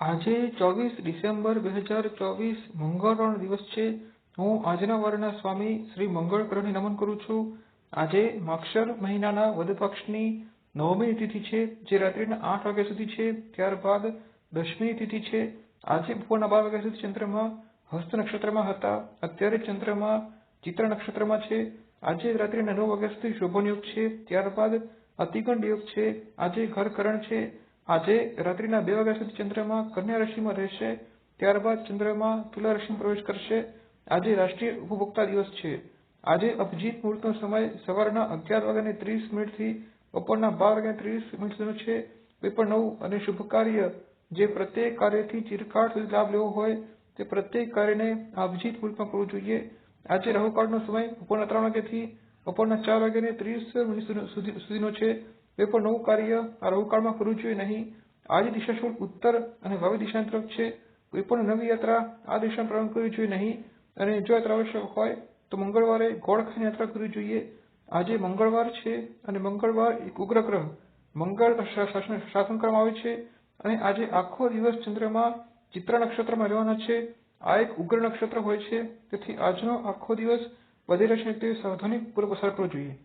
આજે ચોવીસ ડિસેમ્બર બે હજાર ચોવીસ મંગળવારનો દિવસ છે. હું આજના વારના સ્વામી શ્રી મંગળ ગ્રહને નમન કરું છું. આજે માક્ષર મહિનાના વધપક્ષની નવમી તિથિ છે, જે રાત્રિના આઠ વાગ્યા સુધી છે. ત્યારબાદ દસમી તિથિ છે. આજે બપોરના બાર વાગ્યા સુધી ચંદ્રમાં હસ્ત નક્ષત્રમાં હતા. અત્યારે ચંદ્રમાં ચિત્ર નક્ષત્રમાં છે. આજે રાત્રિના નવ વાગ્યા સુધી શોભન યોગ છે. ત્યારબાદ અતિગંડ યોગ છે. આજે ઘરકરણ છે. આજે રાત્રિના બે વાગ્યા સુધી ચંદ્રમા કન્યા રાશિમાં રહેશે, ત્યારબાદ ચંદ્રમા તુલા રાશિમાં પ્રવેશ કરશે. આજે રાષ્ટ્રીય ઉપભોક્તા દિવસ છે. આજે અભિજીત મુહૂર્તનો સમય સવારના અગિયાર વાગ્યાને ત્રીસ મિનિટથી બપોરના બાર વાગ્યાને ત્રીસ મિનિટ સુધીનો છે. કોઈ પણ નવું અને શુભ કાર્ય જે પ્રત્યેક કાર્યથી ચિરકાળ સુધી લાભ લેવો હોય, તે પ્રત્યેક કાર્યને આ અભિજીત મુહૂર્તમાં કરવું જોઈએ. આજે રાહુકાળનો સમય બપોરના ત્રણ વાગ્યાથી બપોરના ચાર વાગ્યાને ત્રીસ મિનિટ સુધીનો છે. કોઈ પણ નવું કાર્ય આ રાહુકાળમાં કરવું જોઈએ નહીં. આજે દિશાશુલ ઉત્તર અને ભાવિ દિશા તરફ છે. કોઈ પણ નવી યાત્રા આ દિશામાં પ્રારંભ કરવી જોઈએ નહીં. અને જો યાત્રા આવશ્યક હોય, તો મંગળવારે ગોળ યાત્રા કરવી જોઈએ. આજે મંગળવાર છે અને મંગળવાર એક ઉગ્ર ગ્રહ. મંગળ શાસન કરવામાં આવે છે અને આજે આખો દિવસ ચંદ્રમા ચિત્રા નક્ષત્રમાં રહેવાના છે. આ એક ઉગ્ર નક્ષત્ર હોય છે. તેથી આજનો આખો દિવસ વધી રહેશે તે સાવધાનીપૂર્વક પસાર કરવો જોઈએ.